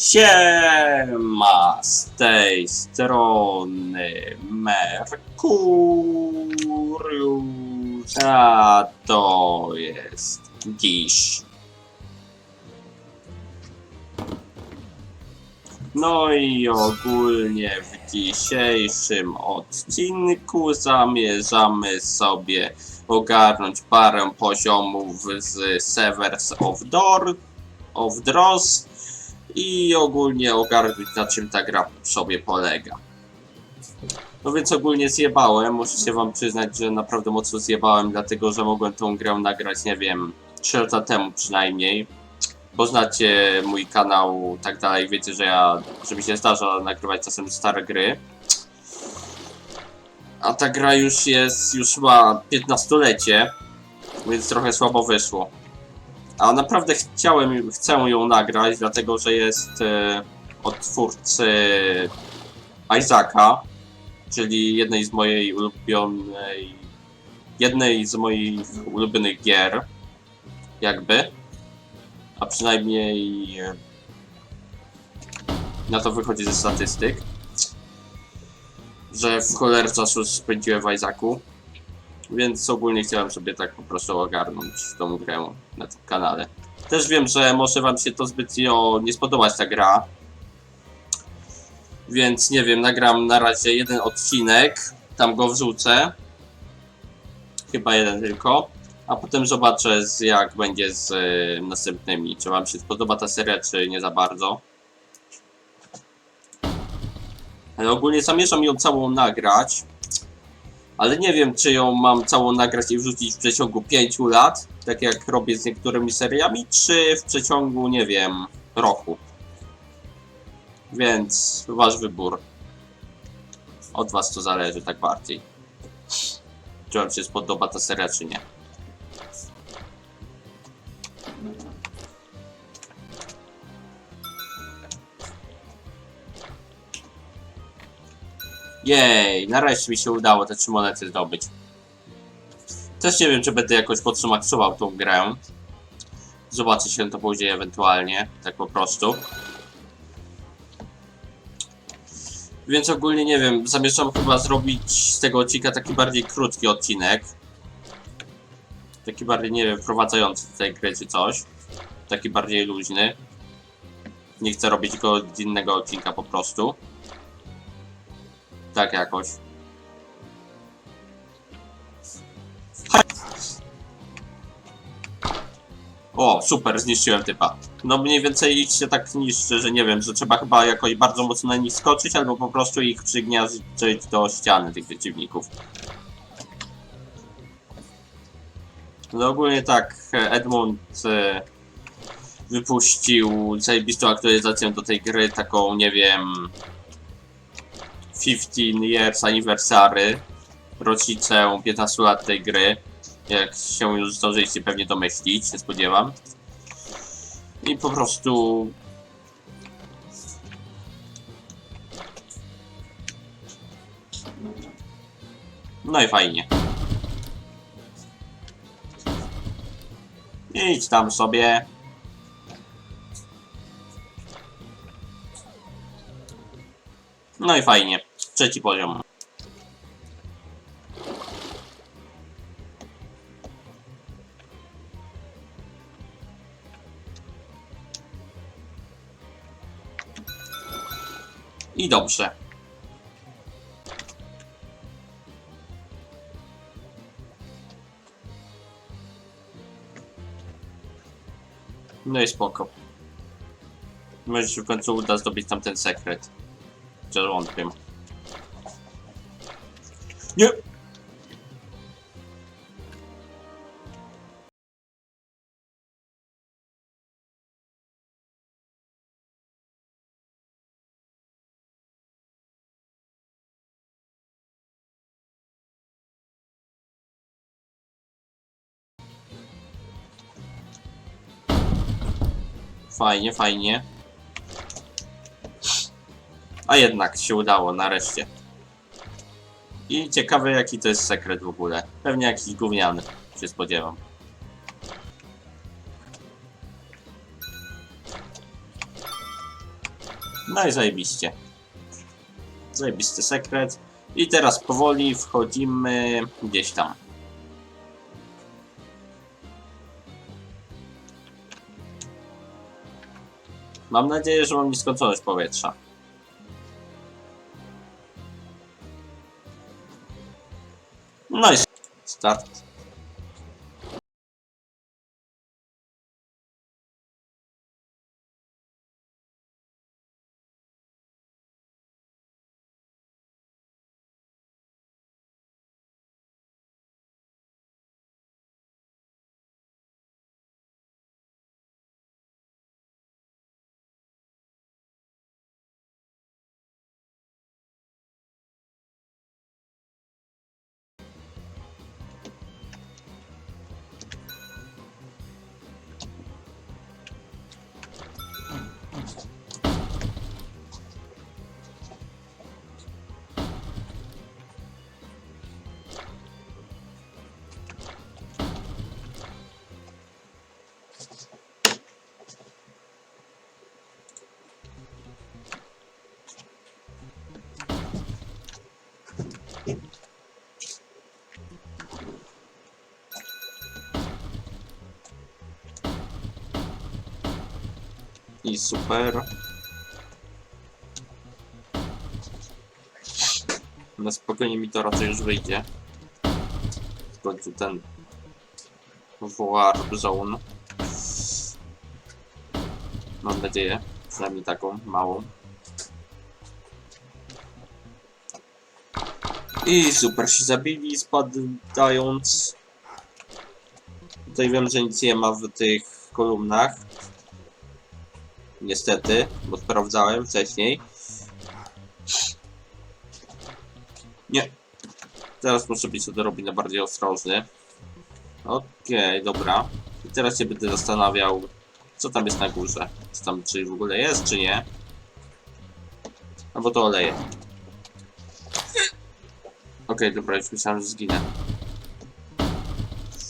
Siema z tej strony Merkuriusz, a to jest dziś. No i ogólnie w dzisiejszym odcinku zamierzamy sobie ogarnąć parę poziomów z Severs of Door, of Dross i ogólnie ogarnąć na czym ta gra sobie polega. No więc ogólnie zjebałem, muszę się wam przyznać, że naprawdę mocno zjebałem, dlatego że mogłem tą grę nagrać, nie wiem, 3 lata temu przynajmniej. Bo znacie mój kanał tak dalej, wiecie, że ja, że mi się zdarza nagrywać czasem stare gry. A ta gra już jest, już ma 15-lecie, więc trochę słabo wyszło. A naprawdę chciałem, chcę ją nagrać, dlatego że jest e, od twórcy Isaaca, czyli jednej z mojej ulubionej, jednej z moich ulubionych gier, jakby. A przynajmniej e, na to wychodzi ze statystyk, że w cholerę czasu spędziłem w Isaacu. Więc ogólnie chciałem sobie tak po prostu ogarnąć tą grę na tym kanale. Też wiem, że może wam się to zbytnio nie spodobać ta gra. Więc nie wiem, nagram na razie jeden odcinek, tam go wrzucę. Chyba jeden tylko. A potem zobaczę jak będzie z y, następnymi. Czy wam się spodoba ta seria, czy nie za bardzo. Ale ogólnie zamierzam ją całą nagrać. Ale nie wiem, czy ją mam całą nagrać i wrzucić w przeciągu 5 lat, tak jak robię z niektórymi seriami, czy w przeciągu, nie wiem, roku. Więc wasz wybór. Od was to zależy tak bardziej. Czy wam się spodoba ta seria, czy nie. Jej, nareszcie mi się udało te trzy monety zdobyć. Też nie wiem, czy będę jakoś podsumaksował tą grę. Zobaczy się to później ewentualnie, tak po prostu. Więc ogólnie nie wiem, zamierzam chyba zrobić z tego odcinka taki bardziej krótki odcinek. Taki bardziej, nie wiem, wprowadzający do tej gry czy coś. Taki bardziej luźny. Nie chcę robić go innego odcinka po prostu. Tak jakoś. O, super, zniszczyłem typa. No mniej więcej ich się tak niszczy, że nie wiem, że trzeba chyba jakoś bardzo mocno na nich skoczyć, albo po prostu ich przygniazdzić do ściany tych przeciwników. No ogólnie tak, Edmund e, wypuścił zajebistą aktualizację do tej gry, taką, nie wiem, 15 years anniversary, rocznicę 15 lat tej gry, jak się już zdążyliście pewnie domyślić, nie spodziewam. I po prostu... No i fajnie. Idź tam sobie. No i fajnie. Trzeci poziom. I dobrze. No i spoko. Może się w końcu uda zdobyć tam ten sekret. Chociaż Nie! Fajnie, fajnie. A jednak się udało, nareszcie. I ciekawe jaki to jest sekret w ogóle. Pewnie jakiś gówniany, się spodziewam. No i zajebiście. Zajebisty sekret. I teraz powoli wchodzimy gdzieś tam. Mam nadzieję, że mam nieskończoność powietrza. Gracias. I super. Na spokojnie mi to raczej już wyjdzie. W końcu ten Warp Zone. Mam nadzieję, przynajmniej taką małą. I super się zabili, spadając. Tutaj wiem, że nic nie ma w tych kolumnach. Niestety, bo sprawdzałem wcześniej. Nie. Teraz muszę być odrobinę bardziej ostrożny. Okej, dobra. I teraz się będę zastanawiał, co tam jest na górze. Co tam, czy w ogóle jest, czy nie. Albo to oleje. Okej, dobra, już myślałem, że zginę.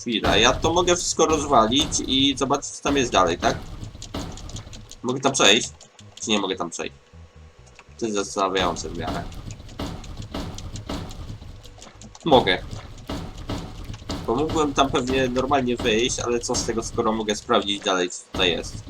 Chwila, ja to mogę wszystko rozwalić i zobaczyć, co tam jest dalej, tak? Mogę tam przejść? Czy nie mogę tam przejść? To jest zastanawiające w miarę. Mogę. Bo mógłbym tam pewnie normalnie wyjść, ale co z tego, skoro mogę sprawdzić dalej, co tutaj jest.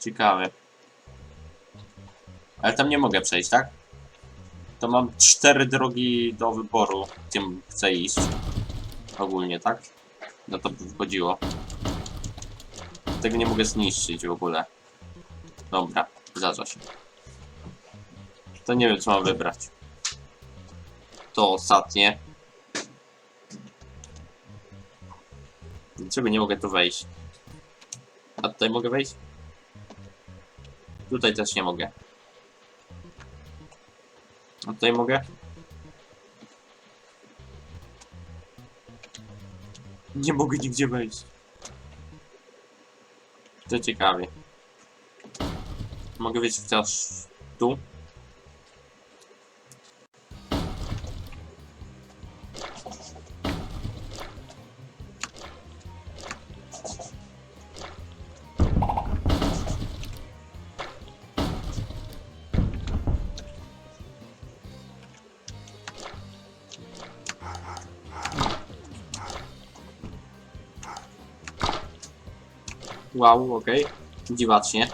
Ciekawe. Ale tam nie mogę przejść, tak? To mam cztery drogi do wyboru, gdzie chcę iść. Ogólnie, tak? No to by wchodziło. Tego nie mogę zniszczyć w ogóle. Dobra, zdarza się. To nie wiem, co mam wybrać. To ostatnie. Dlaczego nie mogę tu wejść? A tutaj mogę wejść? Tutaj też nie mogę. A tutaj mogę? Nie mogę nigdzie wejść. To ciekawie. Mogę wejść chociaż tu? Wow, okej. Dziwacznie.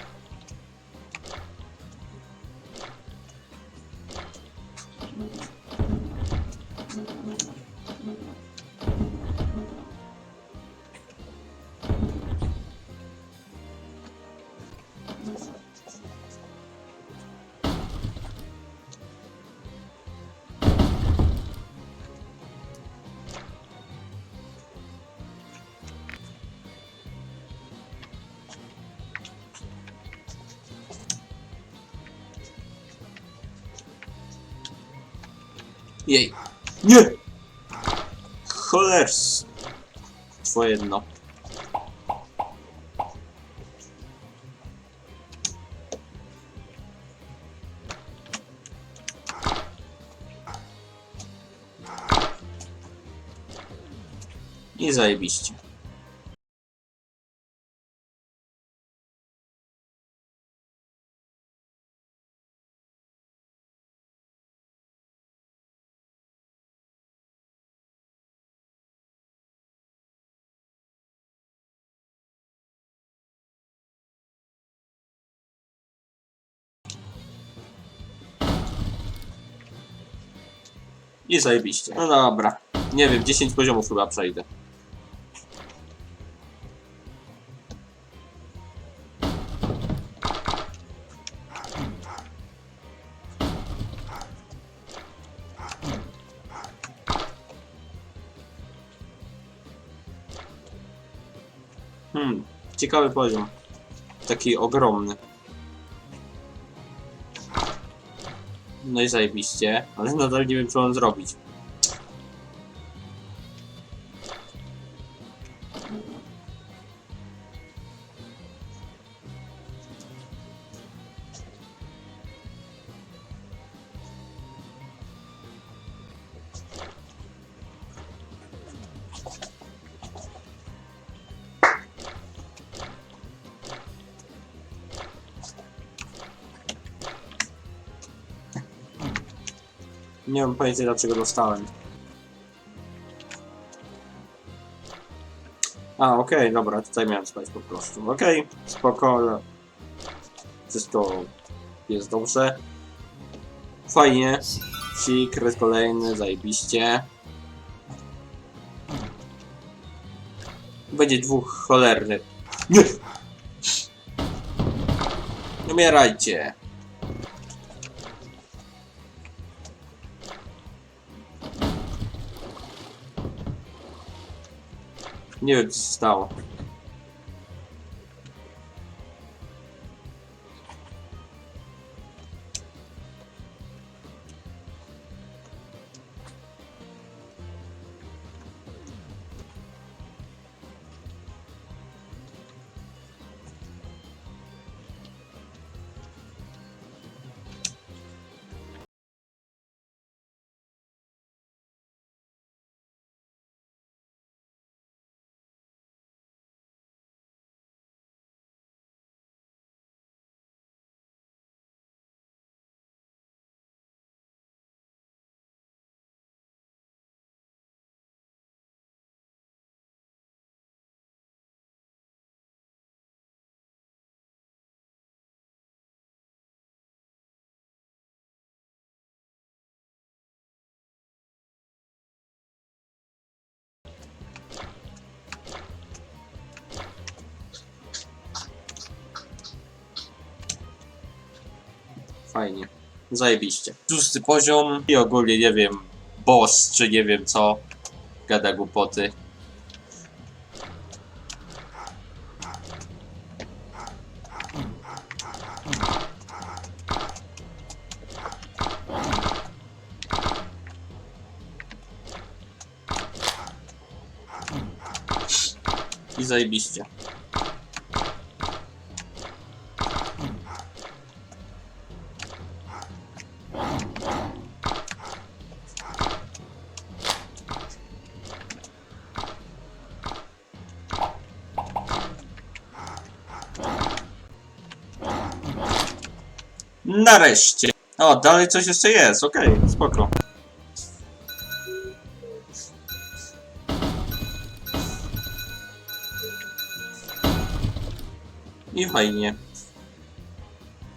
Jej. Nie! Cholers. Twoje dno. I zajebiście. I zajebiście. No dobra. Nie wiem, 10 poziomów chyba przejdę. Hmm, ciekawy poziom. Taki ogromny. No i zajebiście, ale nadal nie wiem, co mam zrobić. Nie mam pojęcia dlaczego dostałem. A, okej, dobra, tutaj miałem spać po prostu. Okej, spoko, ale wszystko jest dobrze. Fajnie. Secret kolejny, zajebiście. Będzie dwóch cholernych. Nie! Umierajcie. Nie wiem, co się stało. Fajnie. Zajebiście. Szósty poziom i ogólnie nie wiem, boss czy nie wiem co. Gada głupoty. I zajebiście. Nareszcie. O, dalej coś jeszcze jest, okej, spoko. I fajnie.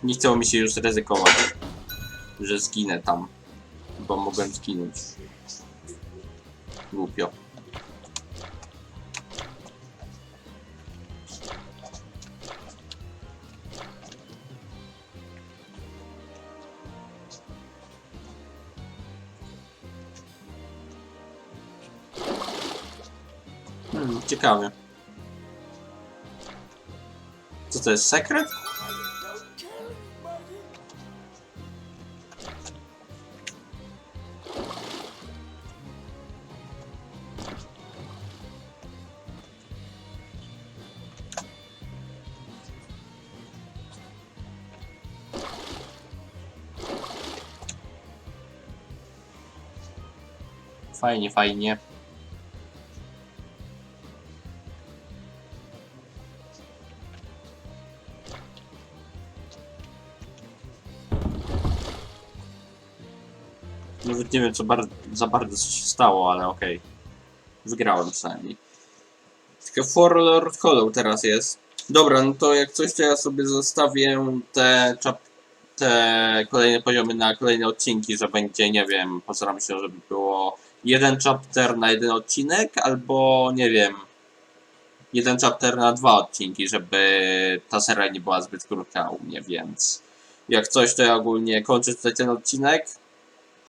Nie chciało mi się już ryzykować, że zginę tam. Bo mogłem zginąć. Głupio. ciekawie. Co to jest, sekret? Fajnie, fajnie. Nawet nie wiem, co bar za bardzo się stało, ale okej. Wygrałem przynajmniej. Tylko For Lord Hollow teraz jest. Dobra, no to jak coś, to ja sobie zostawię te, te kolejne poziomy na kolejne odcinki, że będzie, nie wiem, postaram się, żeby było jeden chapter na jeden odcinek, albo nie wiem, jeden chapter na dwa odcinki, żeby ta seria nie była zbyt krótka u mnie, więc jak coś, to ja ogólnie kończę tutaj ten odcinek.